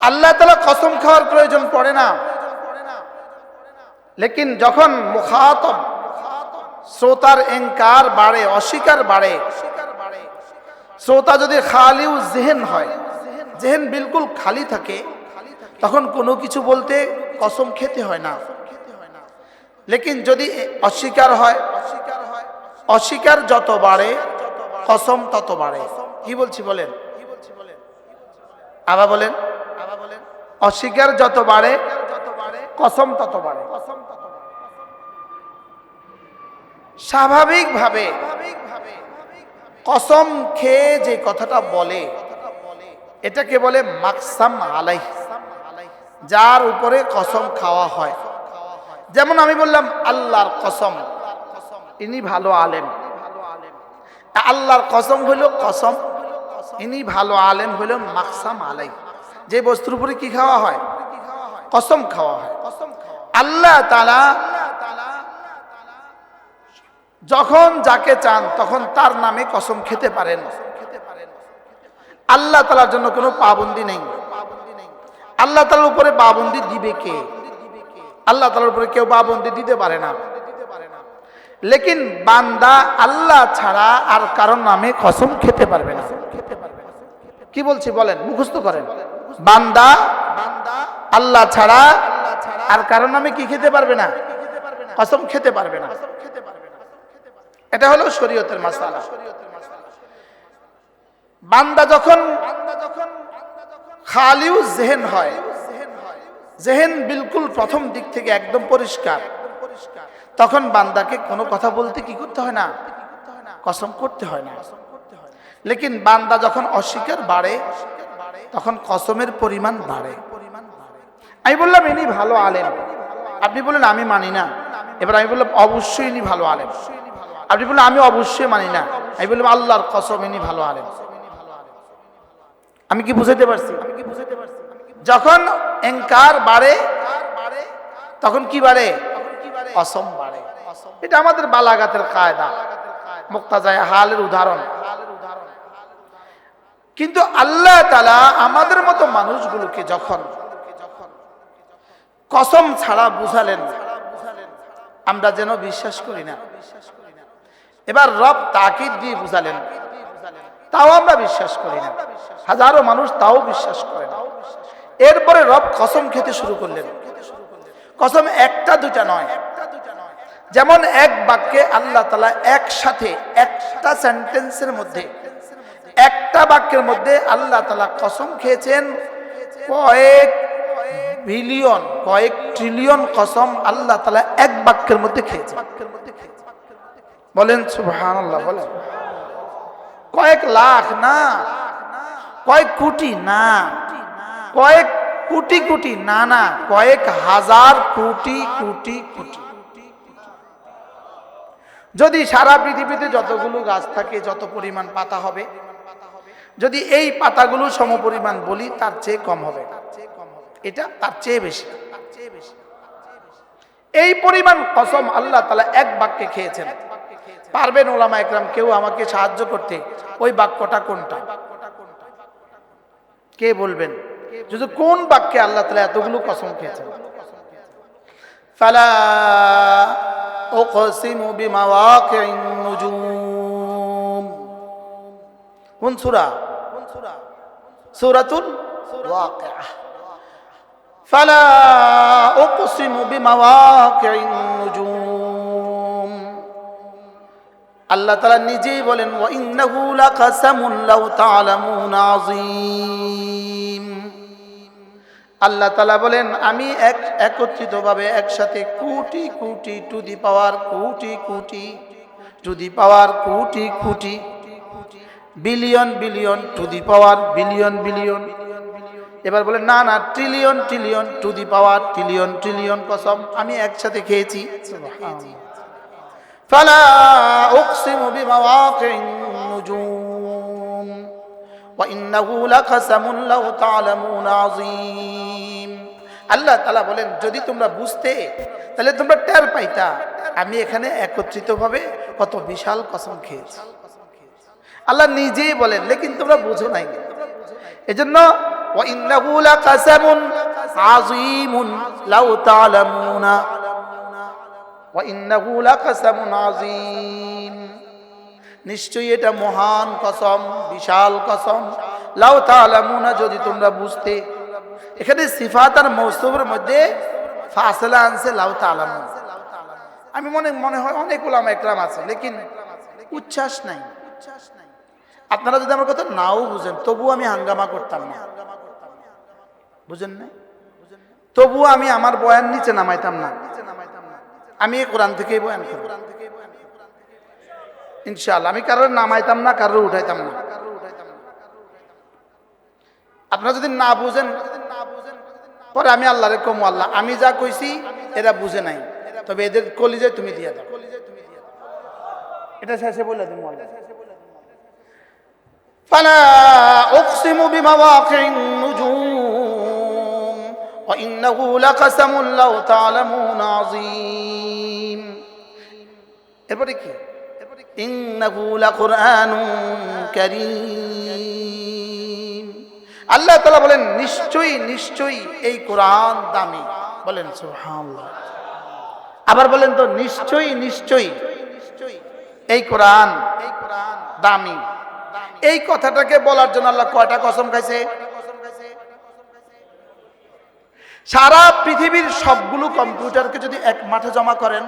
আল্লাহ তালা কসম খাওয়ার প্রয়োজন পড়ে না। লেকিন যখন মুখাতব শ্রোতার এঙ্কার বাড়ে, অস্বীকার বাড়ে, শ্রোতা যদি খালিউ জেহেন হয়, জেহেন বিলকুল খালি থাকে, তখন কোনো কিছু বলতে কসম খেতে হয় না। লেকিন যদি অস্বীকার হয়, অস্বীকার যত বাড়ে, কসম তত বাড়ে। কি বলছি বলেন? আবার বলেন। অস্বীকার যত বাড়ে, কসম তত বাড়ে। স্বাভাবিকভাবে কসম খেয়ে যে কথাটা বলে, এটাকে বলে মাকসাম আলাই যার উপরে কসম খাওয়া হয়। যেমন আমি বললাম, আল্লাহর কসম। ইনি ভালো আলেম। আল্লাহর কসম হইল কসম, ইনি ভালো আলেম হইল মাকসাম আলাই যে বস্তুর উপরে কি খাওয়া হয়? কসম খাওয়া হয়। আল্লাহ তালা যখন যাকে চান তখন তার নামে কসম খেতে পারেন। আল্লাহ তালার জন্য কোনো পাবন্দি নেই। আল্লাহ তালার উপরে পাবন্দি দিবে কে? আল্লাহ তালার উপরে কেউ পাবন্দি দিতে পারে না। লেকিন বান্দা আল্লাহ ছাড়া আর কারণ নামে কসম খেতে পারবে না। কি বলছি বলেন মুখস্থ করেন। বান্দা আল্লাহ ছাড়া আর কারণ নামে কি খেতে পারবে না? কসম খেতে পারবে না। এটা হলো শরীয়তের মাসালা। বান্দা যখন খালিউ জেহেন হয় জেহেন বিলকুল প্রথম দিক থেকে একদম পরিষ্কার। তখন বান্দাকে কোনো কথা বলতে কি করতে হয় না? কসম করতে হয় না। লেকিন বান্দা যখন অস্বীকার বাড়ে তখন কসমের পরিমাণ বাড়ে। আমি বললাম, ইনি ভালো আলেম। আপনি বললেন, আমি মানি না। এবার আমি বললাম, অবশ্যই ইনি ভালো আলেম। আপনি বললেন, আমি অবশ্যই মানি না। আমি বললাম, আল্লাহর কসম, ইনি ভালো আলেম। আমি কি বুঝাইতে পারছি? যখন এঙ্কার বাড়ে, তখন কি বাড়ে? অসম বাড়ে। এটা আমাদের বালাগাতের কায়দা, মুক্তাজায় হালের উদাহরণ। কিন্তু আল্লাহ তালা আমাদের মতো মানুষগুলোকে যখন কসম ছাড়া বুঝালেন, আমরা যেন বিশ্বাস করি না। এবার রব তাকিদ দিয়ে বুঝালেন, তাও আমরা বিশ্বাস করি না। হাজারো মানুষ তাও বিশ্বাস করে না। এরপরে রব কসম খেতে শুরু করলেন। কসম একটা দুটা নয়। যেমন এক বাক্যে আল্লাহ তালা একসাথে একটা সেন্টেন্সের মধ্যে একটা বাক্যের মধ্যে আল্লাহ তালা কসম খেয়েছেন, কয়েক বিলিয়ন, কয়েক ট্রিলিয়ন কসম আল্লাহ তালা এক বাক্যের মধ্যে খেয়েছে বলেন সুবহান আল্লাহ বলেন। কয়েক লাখ, না। কয়েক কোটি, না। কয়েক কোটি কোটি, না না। কয়েক হাজার কোটি কোটি কোটি। যদি সারা পৃথিবীতে যতগুলো গাছ থাকে, যত পরিমাণ পাতা হবে, যদি এই পাতাগুলো সমপরিমাণ বলি, তার চেয়ে কম হবে। এটা তার চেয়ে বেশি। এই পরিমাণ কসম আল্লাহ তালা এক বাক্যে খেয়েছেন। পারবেন ওলামা একরাম কেউ আমাকে সাহায্য করতে? ওই বাক্যটা কোনটা? কে বলবেন? যদি কোন বাক্যে আল্লাহ তালা এতগুলো কসম খেয়েছেন? ফালা أقسم بمواقع النجوم কোন সূরা সূরাতুল ওয়াকিআহ فلا أقسم بمواقع النجوم আল্লাহ তালা নিজেই বলেন وإنه لقسم لو تعلمون عظيم আল্লাহ তালা বলেন, আমি এক, একত্রিতভাবে একসাথে crore crore two the power, crore কোটি two the power, crore crore billion billion to the power, billion billion এবার বলে না না, trillion trillion to the power, trillion trillion কসম, আমি একসাথে খেয়েছি। ফালা উকসিমু বিমাওয়াকিন নুজুম। وإنه لقسم لو تعلمون عظيم আল্লাহ তালা বলেন যদি তোমরা বুঝতে তাহলে তোমরা টের পাইতা আমি এখানে একত্রিতভাবে কত বিশাল কসম খেয়েছি আল্লাহ নিজেই বলেন লেকিন তোমরা বুঝো নাই এজন্য وإنه নিশ্চয়ই এটা মহান কসম, বিশাল কসম। লাউ তালামুনা যদি তোমরা বুঝতে। এখানে সিফাত আর মৌসুমের মধ্যে ফাসলা আনছে লাউ তালামুন আমি মনে মনে হয় অনেক ওলামা একরাম আছে, লেকিন উচ্ছ্বাস নাই। আপনারা যদি আমার কথা নাও বুঝেন, তবুও আমি হাঙ্গামা করতাম না। বুঝেন না তবুও আমি আমার বয়ান নিচে নামাইতাম না। আমি কোরআন থেকেই বয়ান করব ইনশাআল্লাহ আমি কারোর নামাইতাম না কারোর উঠাইতাম না আপনারা যদি না বুঝেন পরে আমি আল্লাহরে কমু আল্লাহ আমি যা কইছি এরা বুঝে নাই তবে এদের কলিজে তুমি দিয়ে দাও এটা শেষে বলে দিন فلا أقسم بمواقع النجوم وإنه لقسم لو تعلمون عظيم এরপরে কি আল্লাহ তাআলা বলেন, নিশ্চয়ই নিশ্চয়ই এই কোরআন দামি। বলেন আবার বলেন তো, নিশ্চয়ই নিশ্চয়ই এই কোরআন এই কোরআন দামি। এই কথাটাকে বলার জন্য আল্লাহ কয়টা কসম খাইছে? সারা পৃথিবীর সবগুলো কম্পিউটারকে যদি এক মাঠে জমা করেন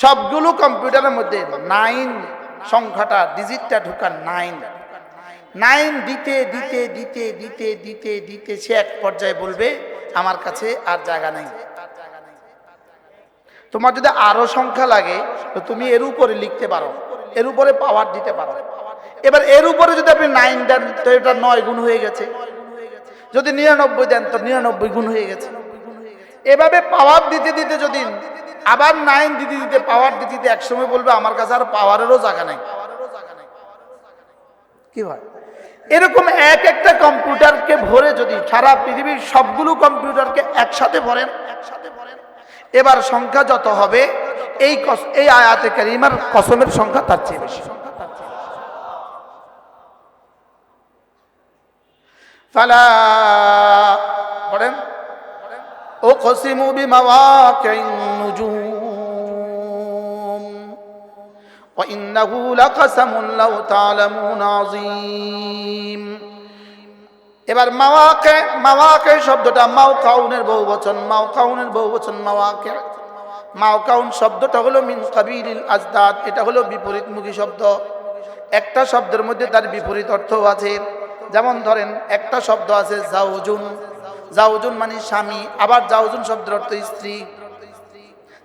সবগুলো কম্পিউটারের মধ্যে নাইন সংখ্যাটা ডিজিটটা ঢুকান নাইন। নাইন দিতে দিতে দিতে দিতে দিতে দিতে সে এক পর্যায়ে বলবে, আমার কাছে আর জায়গা নেই। তোমার যদি আরও সংখ্যা লাগে, তো তুমি এর উপরে লিখতে পারো। এর উপরে পাওয়ার দিতে পারো। এবার এর উপরে যদি আপনি নাইন দেন, তো এটা নয় গুণ হয়ে গেছে। যদি নিরানব্বই দেন, তো নিরানব্বই গুণ হয়ে গেছে। এভাবে পাওয়ার দিতে দিতে যদি আবার নাইন দিতে দিতে পাওয়ার দিতে দিতে একসময় বলবে, আমার কাছে আর পাওয়ারেরও জায়গা নেই। কি হয়? এরকম এক একটা কম্পিউটারকে ভরে যদি সারা পৃথিবীর সবগুলো কম্পিউটারকে একসাথে ভরেন একসাথে ভরেন এবার সংখ্যা যত হবে, এই এই আয়াতে কারিমার কসমের সংখ্যা তার চেয়ে বেশি। সংখ্যা ফালা أقسم بمواقع النجوم وإنه لقسم لو تعلمون عظيم এবার মাওয়াকে মাওয়াকে শব্দটা মাওকাউনের বহু বচন মাওকাউনের বহু বচন মাওয়াকে মাওকাউন শব্দটা হলো মিন কাবিরিল আজদাদ এটা হলো বিপরীতমুখী শব্দ একটা শব্দের মধ্যে তার বিপরীত অর্থ আছে যেমন ধরেন একটা শব্দ আছে জাউজুন জাউজুন মানে স্বামী, আবার জাউজুন শব্দের অর্থ স্ত্রী।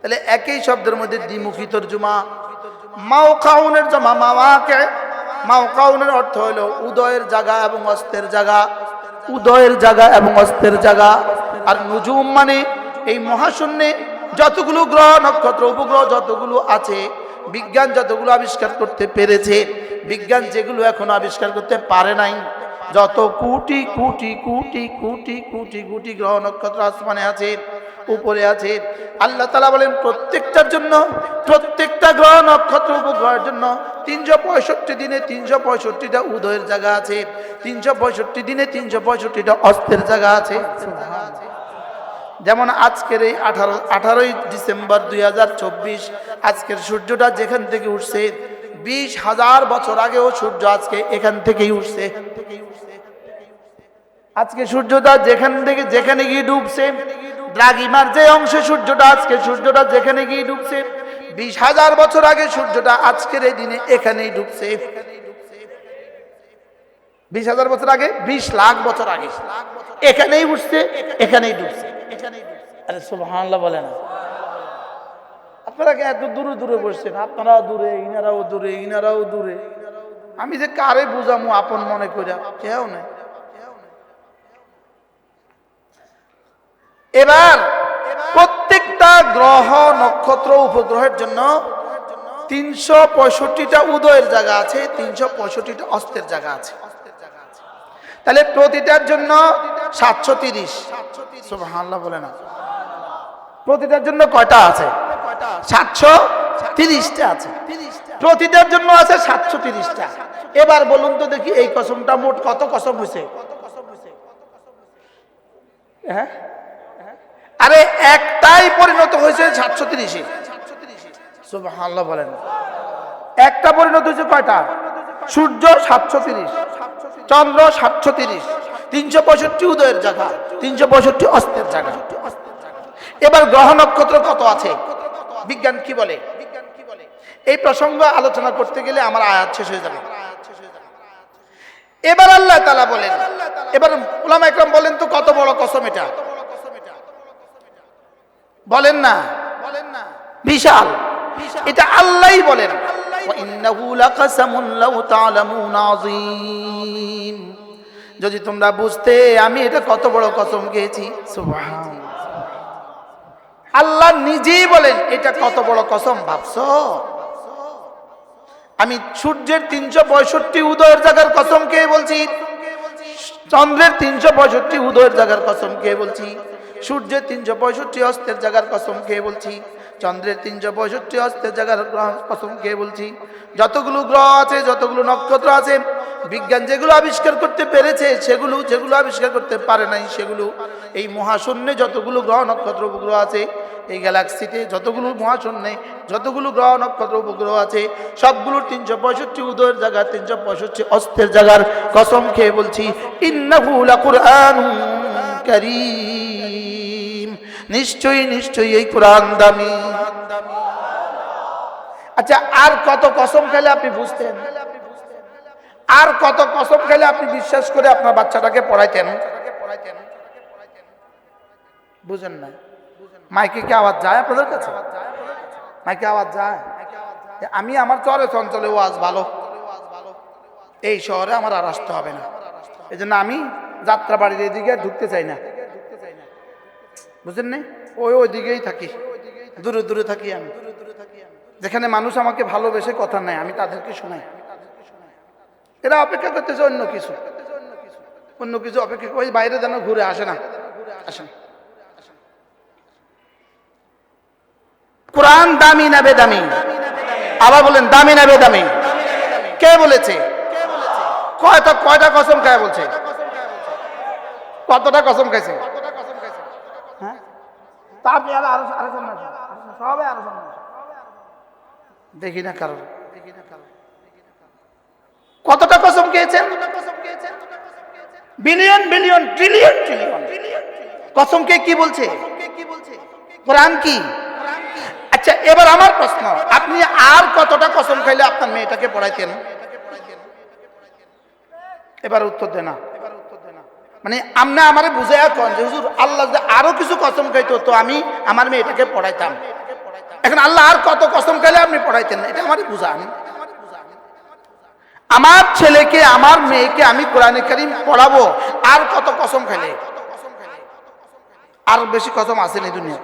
তাহলে একই শব্দের মধ্যে দ্বিমুখী তর্জুমা। মাওকাউনের জমা, মাওয়াকে। মাওকাউনের অর্থ হলো উদয়ের জায়গা এবং অস্তের জায়গা। উদয়ের জায়গা এবং অস্তের জায়গা। আর নুজুম মানে এই মহাশূন্যে যতগুলো গ্রহ, নক্ষত্র, উপগ্রহ যতগুলো আছে, বিজ্ঞান যতগুলো আবিষ্কার করতে পেরেছে, বিজ্ঞান যেগুলো এখনও আবিষ্কার করতে পারে নাই যত কোটি কোটি কোটি কোটি কোটি কোটি গ্রহ নক্ষত্র আসমানে আছে, উপরে আছে। আল্লাহ তালা বলেন, প্রত্যেকটার জন্য, প্রত্যেকটা গ্রহ নক্ষত্র উপগ্রহের জন্য তিনশো পঁয়ষট্টি দিনে তিনশো পঁয়ষট্টিটা উদয়ের জায়গা আছে, তিনশো পঁয়ষট্টি দিনে তিনশো পঁয়ষট্টিটা অস্তের জায়গা আছে। যেমন আজকের এই আঠারো, আঠারোই ডিসেম্বর দুই হাজার চব্বিশ, আজকের সূর্যটা যেখান থেকে উঠছে বিশ হাজার বছর আগেও সূর্য আজকে এখান থেকেই উঠছে। আজকে সূর্যটা যেখান থেকে যেখানে গিয়ে ডুবছে দ্রাগিমার যে অংশে সূর্যটা আজকে, সূর্যটা যেখানে গিয়ে ডুবছে, বিশ হাজার বছর আগে সূর্যটা আজকের এই দিনে এখানেই ডুবছে। বিশ হাজার বছর আগে, বিশ লাখ বছর আগে। এখানেই উঠছে, এখানেই ডুবছে। এখানেই আরে সুবহানাল্লাহ বলে না। আপনারা এত দূরে দূরে বসছেন? আপনারাও দূরে, ইনারাও দূরে ইনারাও দূরে। আমি যে কারে বুঝামু আপন মনে করি কেউ নেই। এবার প্রত্যেকটা গ্রহ নক্ষত্র উপগ্রহের জন্য তিনশো পঁয়ষট্টিটা উদয়ের জায়গা আছে, তিনশো পঁয়ষট্টিটা অস্তের জায়গা আছে। তাহলে প্রতিটার জন্য সাতশো তিরিশ। বলে না। প্রতিটার জন্য কয়টা আছে? সাতশো তিরিশটা আছে। প্রতিটার জন্য আছে সাতশো তিরিশটা। এবার বলুন তো দেখি এই কসমটা মোট কত কসম হয়েছে? হ্যাঁ? আরে একটাই পরিণত হয়েছে সাতশো তিরিশে। সুবহানাল্লাহ বলেন। একটা পরিণত হয়েছে কয়টা? সূর্য সাতশো তিরিশ চন্দ্র সাতশো তিরিশ তিনশো পঁয়ষট্টি উদয়ের জায়গা তিনশো পঁয়ষট্টি অস্তের জায়গা। এবার গ্রহ নক্ষত্র কত আছে? বিজ্ঞান কি বলে? এই প্রসঙ্গ আলোচনা করতে গেলে আমার আয়াত শেষ হয়ে যাবে। এবার আল্লাহ তালা বলেন, এবার উলাম একরম বলেন তো কত বড় কসম এটা? বলেন না। বলেন না বিশাল। এটা আল্লাহ বলেন। যদি তোমরা বুঝতে আমি এটা কত বড় কসম খেয়েছি সুবহান আল্লাহ নিজেই বলেন, এটা কত বড় কসম, ভাবছ? আমি সূর্যের তিনশো পঁয়ষট্টি উদয়ের জায়গার কসম কে বলছি? চন্দ্রের তিনশো পঁয়ষট্টি উদয়ের জায়গার কসম কে বলছি? সূর্যের তিনশো পঁয়ষট্টি অস্তের জায়গার কসম কে বলছি? চন্দ্রের তিনশো পঁয়ষট্টি অস্তের জায়গার কসম কে বলছি? যতগুলো গ্রহ আছে, যতগুলো নক্ষত্র আছে বিজ্ঞান যেগুলো আবিষ্কার করতে পেরেছে, সেগুলো, যেগুলো আবিষ্কার করতে পারে নাই, সেগুলো এই মহাশূন্যে যতগুলো গ্রহ নক্ষত্র উপগ্রহ আছে, এই গ্যালাক্সিতে যতগুলো মহাশূন্যে যতগুলো গ্রহ নক্ষত্র উপগ্রহ আছে, সবগুলোর তিনশো পঁয়ষট্টি উদয়ের জায়গা, তিনশো পঁয়ষট্টি অস্তের জায়গার কসম খেয়ে বলছি নিশ্চয়ই নিশ্চয়ই এই কোরআন দামি। আচ্ছা আর কত কসম খেলে আপনি বুঝতেন? আর কত কসম খেলে আপনি বিশ্বাস করে আপনার বাচ্চাটাকে পড়াইতেন? বুঝেন না। মাইকে কি আওয়াজ যায় আপনাদের কাছে? মাইকে আওয়াজ যায়? আমি আমার চরে চঞ্চলে ওয়াজ ভালো। এই শহরে আমার আর আসতে হবে না। এই জন্য আমি যাত্রা বাড়ির এদিকে ঢুকতে চাই না। বুঝলেন নি? ওই ওই দিকেই থাকি। দূরে দূরে থাকি আমি। যেখানে মানুষ আমাকে ভালোবেসে কথা নেয়, আমি তাদেরকে শোনাই। এরা অপেক্ষা করতেছে অন্য কিছু। অন্য কিছু অপেক্ষা ওই বাইরে যেন ঘুরে আসে না। আসেন কোরআন দামি না বেদামি? আবার বলেন, দামি না বেদামি? কে বলেছে? কয়টা কয়টা কসম খায় বলছে? কতটা কসম খাইছে? হ্যাঁ? আপনি আরও সামনে আসুন। দেখি না কারণ কতটা কসম খেয়েছেন? Billion billion, trillion trillion. কসমকে কি বলছে? কোরআন কি? আচ্ছা এবার আমার প্রশ্ন, আপনি আর কতটা কসম খাইলে আপনার মেয়েটাকে পড়াইতেন? এবার উত্তর দেনা মানে আপনি আমারে বুঝে কন যে, হুজুর, আল্লাহ যে আরও কিছু কসম খাইতো, তো আমি আমার মেয়েটাকে পড়াইতাম। এখন আল্লাহ আর কত কসম খাইলে আপনি পড়াইতেন? এটা আমারই বুঝান। আমার ছেলেকে, আমার মেয়েকে আমি কোরআনে কারিম পড়াবো। আর কত কসম খেলে আর বেশি কসম আসেনি দুনিয়া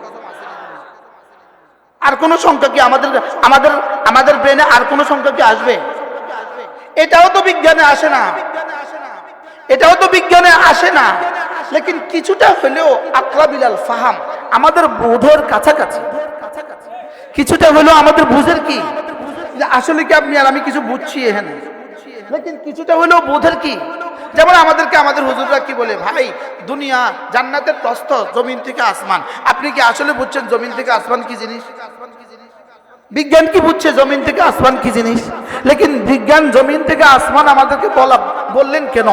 আর কোন সংখ্যা কি আমাদের আমাদের আমাদের ব্রেনে আর কোন সংখ্যা কি আসবে? এটাও তো বিজ্ঞানে আসে না। এটাও তো বিজ্ঞানে আসে না। লেকিন কিছুটা হলেও আকলা বিলাল ফাহাম, আমাদের বোধের কাছাকাছি। কিছুটা হলেও আমাদের বুঝের কি? আসলে কি আপনি আর আমি কিছু বুঝছি এখানে? লেকিন কিছুটা হলেও বোধের কি? যেমন আমাদেরকে আমাদের হুজুররা কি বলে, ভাই, দুনিয়া জান্নাতের প্রস্থ জমিন থেকে আসমান। আপনি কি আসলে বুঝছেন জমিন থেকে আসমান কি জিনিস? বিজ্ঞান কি বুঝছে জমিন থেকে আসমান কি জিনিস? লেকিন বিজ্ঞান জমিন থেকে আসমান আমাদেরকে বলা, বললেন কেন?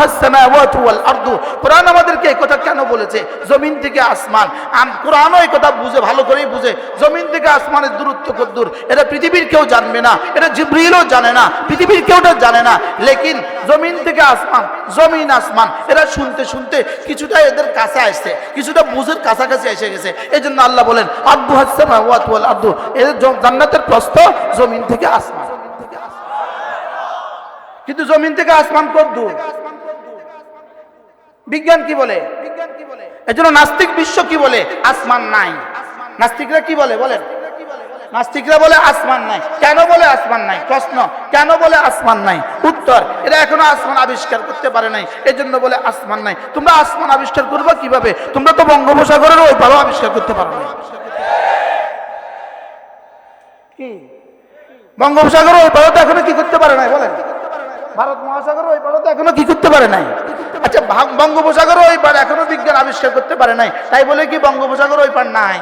হাসানাওয়াল আর্দু। কোরআন আমাদেরকে কথা কেন বলেছে? জমিন থেকে আসমান। কোরআনও এই কথা বুঝে, ভালো করেই বুঝে। জমিন থেকে আসমানের দূরত্ব কদ্দূর এটা পৃথিবীর কেউ জানবে না। এটা জিব্রিলও জানে না। পৃথিবীর কেউটা জানে না। লেকিন জমিন থেকে আসমান, জমিন আসমান। এরা শুনতে শুনতে কিছুটা এদের কাছে আসছে। কিছুটা বুঝের কাছাকাছি এসে গেছে। এই জন্য আল্লাহ বলেন, আব্দু হাসান আব্দু এদের জান্নাতের প্রস্থ জমিন থেকে আসমান। কিন্তু জমিন থেকে আসমান কত দূর? বিজ্ঞান কি বলে? এজন্য নাস্তিক বিশ্ব কি বলে? আসমান নাই। নাস্তিকরা কি বলে? বলেন। নাস্তিকরা বলে আসমান নাই। কেন বলে আসমান নাই? প্রশ্ন। কেন বলে আসমান নাই? উত্তর। এরা এখনও আসমান আবিষ্কার করতে পারে নাই। এই জন্য বলে আসমান নাই। তোমরা আসমান আবিষ্কার করবে কীভাবে? তোমরা তো বঙ্গোপসাগরের ওই পারও আবিষ্কার করতে পারো না কি? বঙ্গোপসাগর ওই পারও তো এখনও কি করতে পারে নাই? বলেন। ভারত মহাসাগর ওই পারও তো এখনও কি করতে পারে নাই? আচ্ছা বঙ্গোপসাগর ওই পার এখনও বিজ্ঞান আবিষ্কার আবিষ্কার করতে পারে নাই। তাই বলে কি বঙ্গোপসাগর ওই পার নাই?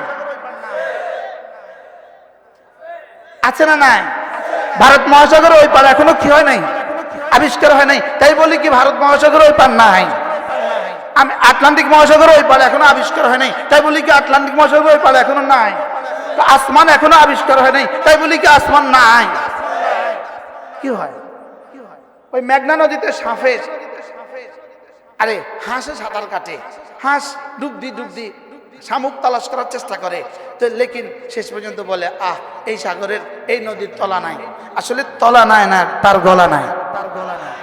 আছে না নাই? ভারত মহাসাগর ওই পার এখনও কি হয় নাই? আবিষ্কার হয় নাই। তাই বলি কি ভারত মহাসাগর ওই পার নাই? আমি আটলান্টিক মহাসাগর ওই পারে এখনও আবিষ্কার হয় নাই। তাই বলি কি আটলান্টিক মহাসাগর ওই পারে এখনও নাই? আসমান এখনও আবিষ্কার হয় নাই। তাই বলি কি আসমান নাই? কি হয়? ওই মেঘনা নদীতে সাঁফে আরে, হাঁসে সাঁতার কাটে। হাঁস ডুব দি ডুব দি শামুক তালাশ করার চেষ্টা করে। তো লেকিন শেষ পর্যন্ত বলে, আহ, এই সাগরের এই নদীর তলা নাই। আসলে তলা নাই না, তার গলা নাই। তার গলা নাই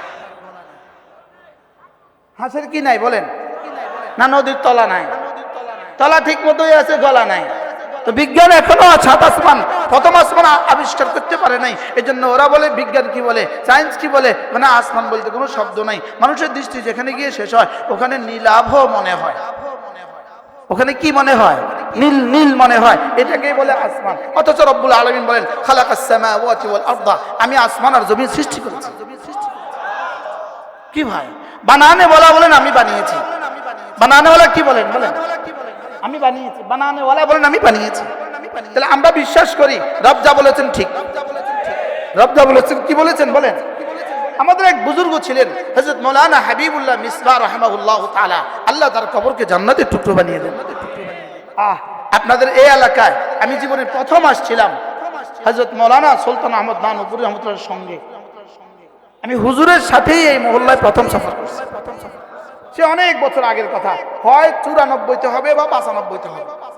হাঁসের কি নাই বলেন? না, নদীর তলা নাই। তলা ঠিক মতোই আছে, গলা নাই। তো বিজ্ঞান এখনও ছাত আসমান প্রথম আসমান আবিষ্কার করতে পারে নাই। এই জন্য ওরা বলে, বিজ্ঞান কি বলে, সায়েন্স কি বলে মানে আসমান বলতে কোনো শব্দ নাই। মানুষের দৃষ্টি যেখানে গিয়ে শেষ হয়, ওখানে নীলাভ মনে হয়। ওখানে কি মনে হয়? নীল নীল মনে হয়। এটাকেই বলে আসমান। অথচ রব্বুল আলমিন বলেন সামাওয়াতি আমি আসমান আর জমিন সৃষ্টি করেছি। কি ভাই? বানানে বলা বলেন, আমি বানিয়েছি। বানানে ওলা কি বলেন? বলেন। আমি বানিয়েছি। বানানে ওলা বলেন, আমি বানিয়েছি। তাহলে আমরা বিশ্বাস করি, রব যা বলেছেন ঠিক। রব যা বলেছেন, কি বলেছেন বলেন? আমাদের এক বুজুর্গ ছিলেন হজরত মৌলানা হাবিবুল্লাহ মিসবা রহমাউল্লাহ তালা আল্লাহ তার কবরকে জান্নাতের টুকরো বানিয়ে দেন। আহ, আপনাদের এই এলাকায় আমি জীবনে প্রথম আসছিলাম হজরত মৌলানা সুলতান আহমদ নানুপুর রহমতুল্লাহর সঙ্গে। আমি হুজুরের সাথেই এই মহল্লায় প্রথম সফর করছি। সে অনেক বছর আগের কথা। হয় চুরানব্বইতে হবে বা পাঁচানব্বইতে হবে।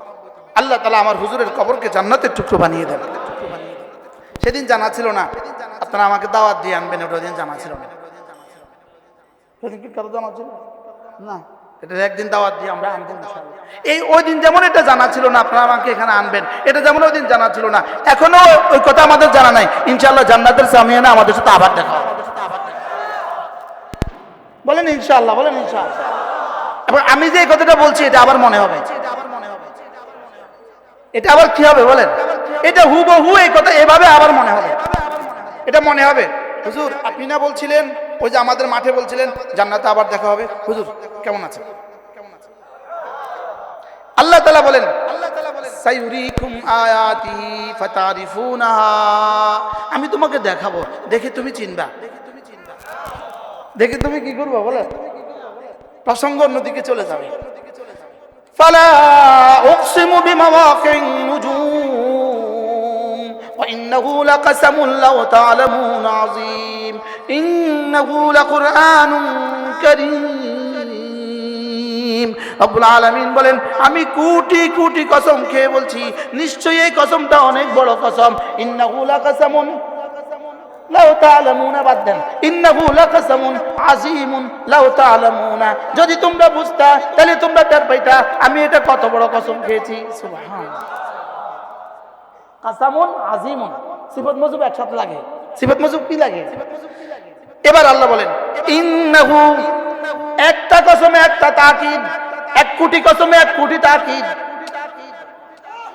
আল্লাহ তালা আমার হুজুরের কবরকে জান্নাতের টুকরো বানিয়ে দেন। সেদিন জানা ছিল না। আপনারা আমাকে দাওয়াত দিয়ে আনবেন, ওটা দিন জানা ছিল না। সেদিন কি কারও জানা ছিল? না। এটা একদিন দাওয়াত দিয়ে আমরা আনব এই ওই দিন যেমন এটা জানা ছিল না, আপনারা আমাকে এখানে আনবেন। এটা যেমন ওই দিন জানা ছিল না, এখনও ওই কথা আমাদের জানা নাই। ইনশাআল্লাহ জান্নাতের সামিয়ানা আমাদের সাথে আবার দেখা বলেন ইনশাআল্লাহ বলেন ইনশাআল্লাহ। এবং আমি যে কথাটা বলছি, এটা আবার মনে হবে। এটা আবার কি হবে বলেন? এটা হুবহু এই কথা এভাবে আবার মনে হবে। এটা মনে হবে। হুজুর আপনি না বলছিলেন ওই যে আমাদের মাঠে বলছিলেন জান্নাতে আবার দেখা হবে। হুজুর কেমন আছে আল্লাহ তালা বলেন আমি তোমাকে দেখাবো। দেখে তুমি চিনবা। দেখে তুমি কি করব বলে প্রসঙ্গ অন্যদিকে চলে যাবে। فلا أقسم بمواقع النجوم وإنه لقسم لو تعلمون عظيم إنه لقرآن كريم রব্বুল আলামিন বলেন আমি কোটি কোটি কসম খেয়ে বলছি নিশ্চয়ই এই কসমটা অনেক বড় কসম ইন্নাহু লাকাসামুন যদি তোমরা বুঝতা, তাহলে তোমরা টের পাইতা, আমি এটা কত বড় কসম খেয়েছি। কাসামুন, আযীমুন। সিফত মজুব একসাথে লাগে। সিফত মজুব কি লাগে? এবার আল্লাহ বলেন, ইন্নাহু একটা কসমে একটা তাকিদ, এক কোটি কসমে এক কোটি তাকিদ।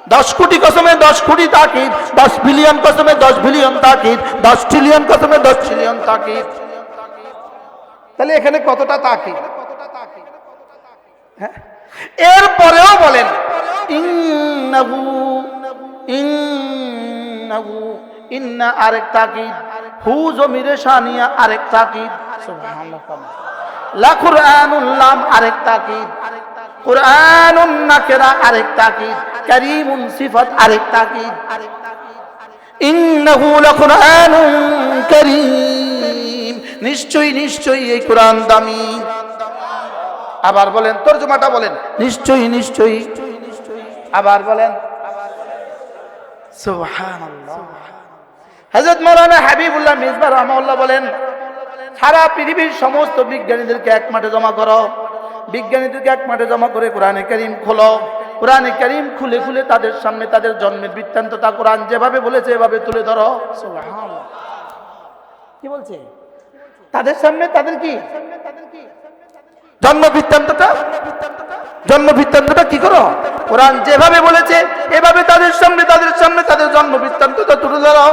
দশ কোটি কসমে দশ কোটি তাকিদ, দশ বিলিয়ন কসমে দশ বিলিয়ন তাকিদ, দশ ট্রিলিয়ন কসমে দশ ট্রিলিয়ন তাকিদ। তাহলে এখানে কতটা তাকিদ? হ্যাঁ? এরপরেও বলেন, ইন্নাহু ইন্নাহু, ইন্না আরেক তাকিদ, হু জমিরে শানিয়া আরেক তাকিদ। সুবহানাল্লাহ। লা কুরআনুল লাম আরেক তাকিদ। নিশ্চয়ই নিশ্চয়ই আবার বলেন, তর্জমাটা বলেন। নিশ্চয়ই নিশ্চয়ই। আবার বলেন হযরত মাওলানা হাবিবুল্লাহ মিসবাহ রাহমাহুল্লাহ বলেন, সারা পৃথিবীর সমস্ত বিজ্ঞানীদেরকে এক মাঠে জমা করো। বিজ্ঞানীদেরকে এক মাঠে জমা করে কোরআনে করিম খোল, কোরআনে করিম খুলে খুলে তাদের সামনে তাদের জন্মের বৃত্তান্ত তা কোরআন যেভাবে বলেছে, এভাবে তুলে ধরো। কি বলছে? তাদের সামনে তাদের কি? জন্ম বৃত্তান্তটা? জন্ম বৃত্তান্তটা কি করো? কোরআন যেভাবে বলেছে, এভাবে তাদের সামনে তাদের সামনে তাদের জন্ম বৃত্তান্তটা তুলে ধরো।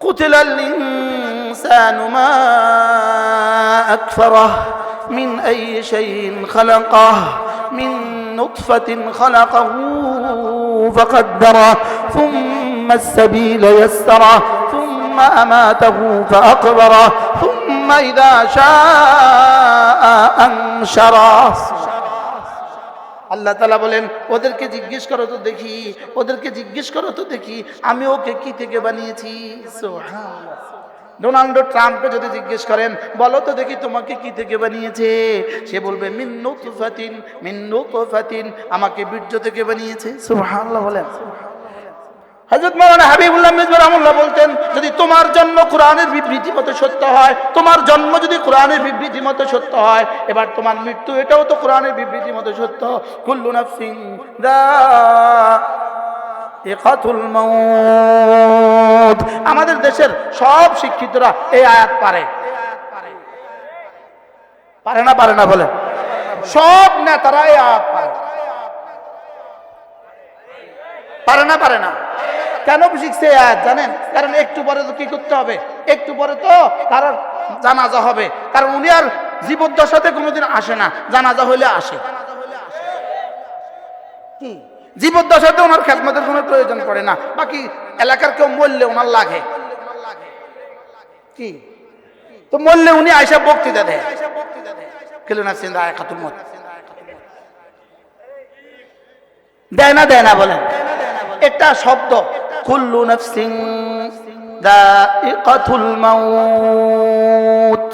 কুচিলাল ইনসানু أكفره من أي شيء خلقه من نطفة خلقه فقدره ثم السبيل يسره ثم أماته فأقبره ثم إذا شاء أنشره আল্লাহ তালা বলেন ওদেরকে জিজ্ঞেস করো তো দেখি ওদেরকে জিজ্ঞেস করো তো দেখি আমি ওকে কি থেকে বানিয়েছি সুবহানাল্লাহ। ডোনাল্ড ট্রাম্পকে যদি জিজ্ঞেস করেন, বলো তো দেখি তোমাকে কি থেকে বানিয়েছে? সে বলবে মিন্নু তুফাতিন মিন্নু তুফাতিন আমাকে বীর্য থেকে বানিয়েছে। সুবহানাল্লাহ বলেন। হযরত মাওলানা হাবিবুল্লাহ মিজবর রহমাল্লাহ বলতেন, যদি তোমার জন্ম কোরআনের বিবৃতি মতো সত্য হয়, তোমার জন্ম যদি কোরআনের বিবৃতি মতো সত্য হয়, এবার তোমার মৃত্যু এটাও তো কোরআনের বিবৃতি মতো সত্য। কুল্লু নাফসিন দা আমাদের দেশের সব শিক্ষিতরা এই আয়াত পারে। পারে না পারে না বলে সব নেতারা এই আয়াত পারে। পারে না পারে না। কেন শিখছে আয়াত জানেন? কারণ একটু পরে তো কি করতে হবে? একটু পরে তো কারণ জানাজা হবে। কারণ উনি আর জীবদ্দশাতে কোনোদিন আসে না। জানাজা হইলে আসে। কি? জীবদ্দশাতে ওনার খেদমতের কোনো প্রয়োজন পড়ে না। বাকি এলাকার কেউ মরলে ওনার লাগে। কি? তো মরলে উনি আইসা বক্তৃতা দেয়। খেলু না সিন্দা খাতুর মত? দেয় না দেয় না বলেন। শব্দ, কুল্লু মাউত।